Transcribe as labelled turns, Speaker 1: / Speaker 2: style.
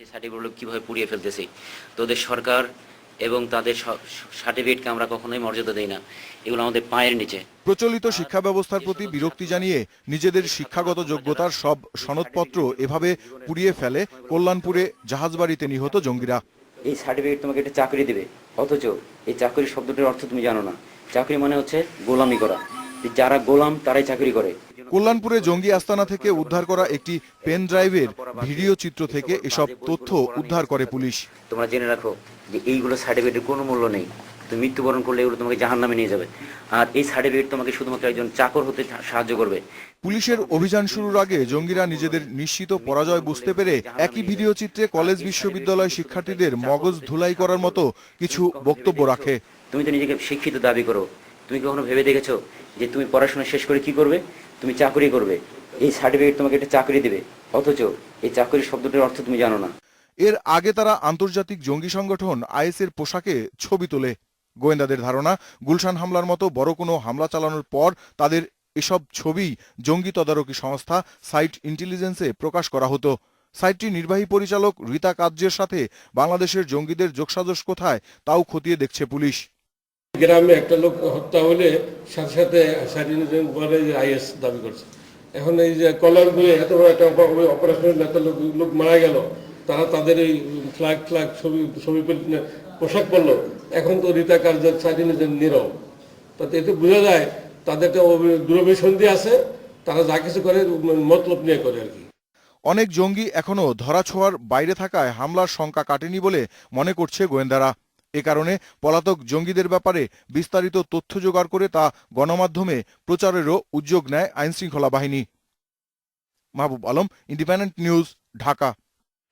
Speaker 1: সার্টিফিকেটগুলো কীভাবে পুড়িয়ে ফেলতেছে? তো ওদের সরকার এবং তাদের সার্টিফিকেটকে আমরা কখনোই মর্যাদা দেই না। এগুলো আমাদের পায়ের নিচে।
Speaker 2: প্রচলিত শিক্ষা ব্যবস্থার প্রতি বিরক্তি জানিয়ে নিজেদের শিক্ষাগত যোগ্যতার সব সনদপত্র এভাবে পুড়িয়ে ফেলে কল্যাণপুরে জাহাজবাড়িতে নিহত জঙ্গিরা।
Speaker 1: এই সার্টিফিকেট তোমাকে একটা চাকরি দেবে। অথচ এই চাকরি শব্দটির অর্থ তুমি জানো না। চাকরি মানে হচ্ছে গোলামি করা। যারা গোলাম তারাই চাকরি করে।
Speaker 2: কল্যাণপুরে জঙ্গি আস্তানা থেকে উদ্ধার করা একটি পেন ড্রাইভের ভিডিও চিত্র থেকে এসব তথ্য উদ্ধার করে পুলিশ।
Speaker 1: তোমরা জেনে রাখো যে এইগুলো সার্টিফিকেটের কোনো মূল্য নেই। তুমি মৃত্যুবরণ করলে এগুলো তোমাকে জাহান নামে নিয়ে যাবে। আর এই সার্টিফিকেট তোমাকে শুধুমাত্র একজন চাকর হতে সাহায্য করবে।
Speaker 2: পুলিশের অভিযান শুরুর আগে জঙ্গিরা নিজেদের নিশ্চিত পরাজয় বুঝতে পেরে একই ভিডিও চিত্রে কলেজ বিশ্ববিদ্যালয় শিক্ষার্থীদের মগজ ধুলাই করার মতো কিছু বক্তব্য রাখে।
Speaker 1: তুমি তো নিজেকে শিক্ষিত দাবি করো। তুমি কখনো ভেবে দেখেছ যে তুমি পড়াশোনা শেষ করে কি করবে? তুমি চাকরি করবে। এই সার্টিফিকেট তোমাকে একটা চাকরি দেবে। অথচ এই চাকরি শব্দটির অর্থ তুমি জানো না।
Speaker 2: এর আগে তারা আন্তর্জাতিক জঙ্গি সংগঠন আইএসের পোশাকে ছবি তোলে। গোয়েন্দাদের ধারণা, গুলশান হামলার মতো বড় কোনো হামলা চালানোর পর তাদের এসব ছবি জঙ্গি তদারকি সংস্থা সাইট ইন্টেলিজেন্সে প্রকাশ করা হতো। সাইটটির নির্বাহী পরিচালক রীতা কার্যের সাথে বাংলাদেশের জঙ্গিদের যোগসাজশ কোথায় তাও খতিয়ে দেখছে পুলিশ।
Speaker 3: গ্রামে একটা লোক হত্যা হলে সাথে সাথে স্বাধীনজন বলে যে আইএস দাবি করছে। এখন এই যে কলার কল্যাণপুরে এত বড় একটা অপারেশনের নেতা লোক লোক মারা গেল, তারা তাদের এই ফ্ল্যাগ ফ্ল্যাগ ছবি ছবি পোশাক পরলো। এখন তো রীতা কার্য স্বাধীনজন নীরব। তাতে এতে বোঝা যায়, তাদের একটা অভি- দূরভিসন্ধি আছে, তারা যা কিছু করে মতলব নিয়ে করে আর কি।
Speaker 2: অনেক জঙ্গি এখনও ধরাছোঁয়ার বাইরে থাকায় হামলার শঙ্কা কাটেনি বলে মনে করছে গোয়েন্দারা। এ কারণে পলাতক জঙ্গিদের ব্যাপারে বিস্তারিত তথ্য জোগাড় করে তা গণমাধ্যমে প্রচারেরও উদ্যোগ নেয় আইনশৃঙ্খলা বাহিনী। Mahbub Alam independent news Dhaka.